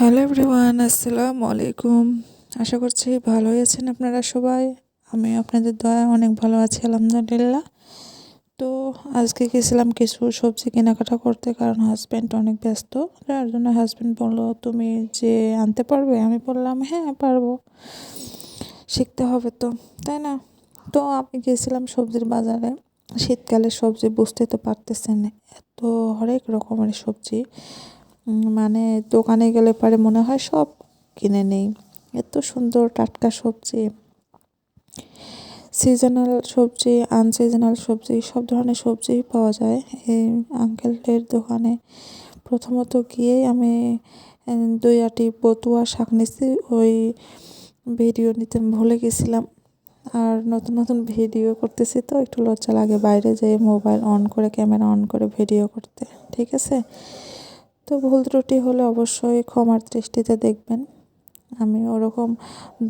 Hello everyone, আসসালামু আলাইকুম। আশা করছি ভালোই আছেন আপনারা সবাই। আমি আপনাদের দয়া, অনেক ভালো আছি, আলহামদুলিল্লাহ। তো আজকে গেছিলাম কিছু সবজি কেনাকাটা করতে, কারণ হাজব্যান্ড অনেক ব্যস্ত। যার জন্য হাজব্যান্ড বলল, তুমি যে আনতে পারবে? আমি বললাম হ্যাঁ পারব। শিখতে হবে তো। তাই না? তো আমি গেছিলাম সবজির বাজারে। শীতকালে সবজি বুঝতে তো পারতেছেন, এত হরেক রকমের সবজি। মানে দোকানে গেলে পরে মনে হয় সব কিনে নেই। এত সুন্দর টাটকা সবজি। সিজনাল সবজি আনসিজনাল সবজি, সব ধরনের সবজি পাওয়া যায়। এই আঙ্কেলের দোকানে প্রথমত গিয়েই আমি দুই আটি বতুয়া শাক নিছি। ওই ভিডিও নিতে ভুলে গেছিলাম। আর নতুন নতুন ভিডিও করতেছি তো, একটু লজ্জা লাগে বাইরে যেয়ে মোবাইল অন করে, ক্যামেরা অন করে ভিডিও করতে। ঠিক আছে? তো ভুল ত্রুটি হলে অবশ্যই ক্ষমার দৃষ্টিতে দেখবেন। আমি ওরকম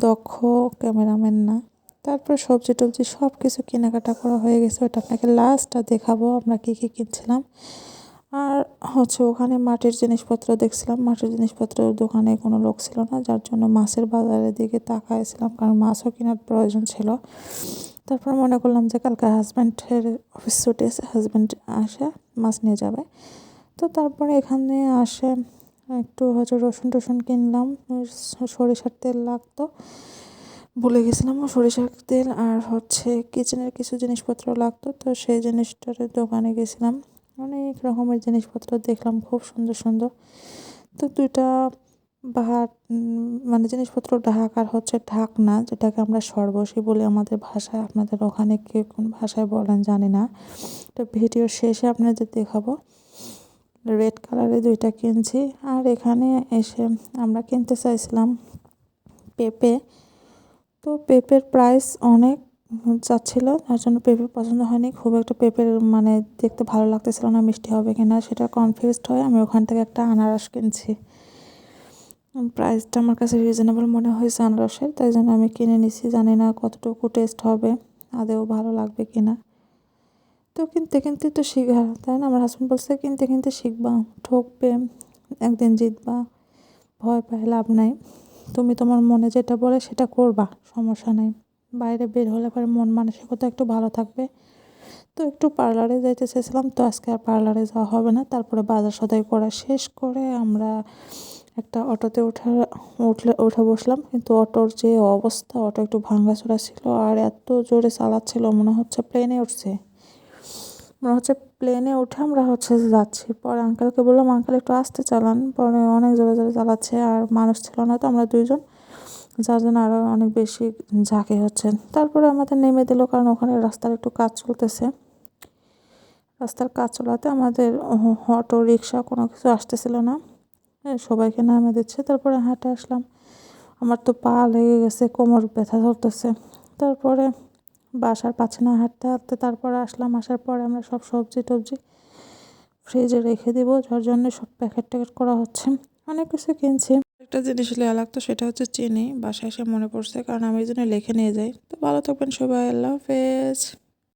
দক্ষ ক্যামেরাম্যান না। তারপর সবজি টবজি সব কিছু কেনাকাটা করা হয়ে গেছে, ওটা আপনাকে লাস্টটা দেখাবো, আমরা কী কী কিনছিলাম। আর হচ্ছে ওখানে মাটির জিনিসপত্র দেখছিলাম, মাটির জিনিসপত্র দোকানে কোনো লোক ছিল না, যার জন্য মাছের বাজারের দিকে তাকাইছিলাম, কারণ মাছও কেনার প্রয়োজন ছিল। তারপর মনে করলাম যে কালকে হাজব্যান্ডের অফিস ছুটি আছে হাজব্যান্ড আসে, মাছ নিয়ে যাবে। তো তারপরে এখানে আসে একটু হচ্ছে রসুন টসুন কিনলাম, সরিষার তেল লাগতো। ভুলে গেছিলাম সরিষার তেল আর হচ্ছে কিচেনের কিছু জিনিসপত্র লাগতো, তো সেই জিনিসটার দোকানে গেছিলাম। অনেক রকমের জিনিসপত্র দেখলাম, খুব সুন্দর সুন্দর। তো দুইটা ভাত মানে জিনিসপত্র ঢাক আর হচ্ছে ঢাকনা, যেটাকে আমরা সর্বশী বলি আমাদের ভাষায়, আপনাদের ওখানে কে কোন ভাষায় বলেন জানি না। তো ভিডিও শেষে আপনাদের দেখাবো। রেড কালারের দুইটা কিনছি। আর এখানে এসে আমরা কিনতে চাইছিলাম পেঁপে। তো পেঁপের প্রাইস অনেক যাচ্ছিল, তার জন্য পেঁপে পছন্দ হয়নি। খুব একটা পেঁপের মানে দেখতে ভালো লাগতেছিল না, মিষ্টি হবে কিনা সেটা কনফিউজড হয়ে আমি ওখান থেকে একটা আনারস কিনছি। প্রাইসটা আমার কাছে রিজনেবল মনে হয়েছে আনারসের, তাই জন্য আমি কিনে নিছি। জানি না কতটুকু টেস্ট হবে আদেও ভালো লাগবে কিনা। তো কিনতে কিনতে তো শিখা, তাই না? আমার হাজব্যান্ড বলছে, কিনতে কিনতে শিখবা, ঠকবে, একদিন জিতবা, ভয় পায়, লাভ নাই। তুমি তোমার মনে যেটা বলে সেটা করবা, সমস্যা নাই। বাইরে বের হলে পরে মন মানসিকতা একটু ভালো থাকবে। তো একটু পার্লারে যাইতে চেয়েছিলাম, তো আজকে আর পার্লারে যাওয়া হবে না। তারপরে বাজার সদাই করা শেষ করে আমরা একটা অটোতে ওঠা উঠলে, উঠে বসলাম। কিন্তু অটোর যে অবস্থা, অটো একটু ভাঙাচোরা ছিল আর এত জোরে চালাচ্ছিল, মনে হচ্ছে প্লেনে উঠছে। মনে হচ্ছে প্লেনে উঠে আমরা হচ্ছে যাচ্ছি। পরে আঙ্কেলকে বললাম আঙ্কেল একটু আসতে চালান। পরে অনেক জোরে জোরে চালাচ্ছে আর মানুষ ছিল না তো, আমরা দুইজন। যার জন্য আরও অনেক বেশি ঝাঁকে হচ্ছে। তারপরে আমাদের নেমে দিল, কারণ ওখানে রাস্তার একটু কাজ চলতেছে। রাস্তার কাজ চলাতে আমাদের অটো, রিক্সা কোনো কিছু আসতেছিল না। সবাইকে নামে দিচ্ছে। তারপরে হাঁটে আসলাম। আমার তো পা লেগে গেছে, কোমর ব্যথা ধরতেছে। তারপরে বাসার পাচ্ছে না হাঁটতে হাঁটতে তারপর আসলাম। আসার পরে আমরা সব সবজি টবজি ফ্রিজে রেখে দিব, যার জন্য সব প্যাকেট ট্যাকেট করা হচ্ছে। অনেক কিছু কিনছি। একটা জিনিস লেয়া লাগতো, সেটা হচ্ছে চিনি। বাসায় এসে মনে পড়ছে, কারণ আমি জন্য লিখে নিয়ে যাই। তো ভালো থাকবেন সবাই, আল্লাহ হাফেজ।